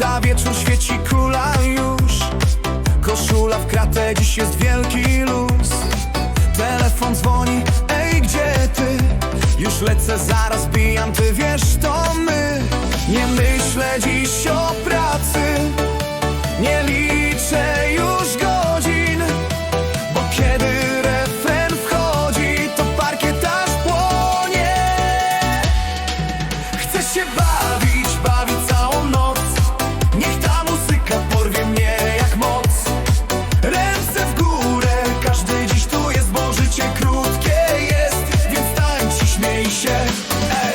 Ta wieczór świeci kula już Koszula w kratę, dziś jest wielki luz Telefon dzwoni, ej gdzie ty? Już lecę zaraz hey.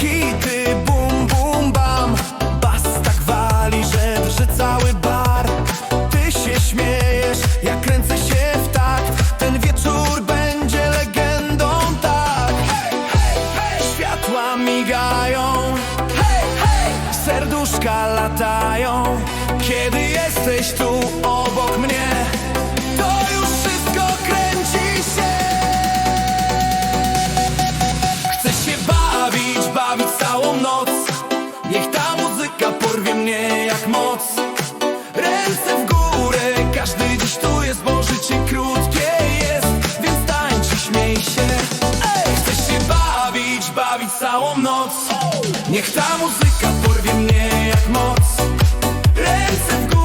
Hity, bum bum bam. Bas tak wali, że drży cały bar. Ty się śmiejesz, ja kręcę się w takt. Ten wieczór będzie legendą, tak. Światła migają. Serduszka latają. Kiedy jesteś tu obok mnie całą noc. Niech ta muzyka porwie mnie jak moc. Ręce w górę,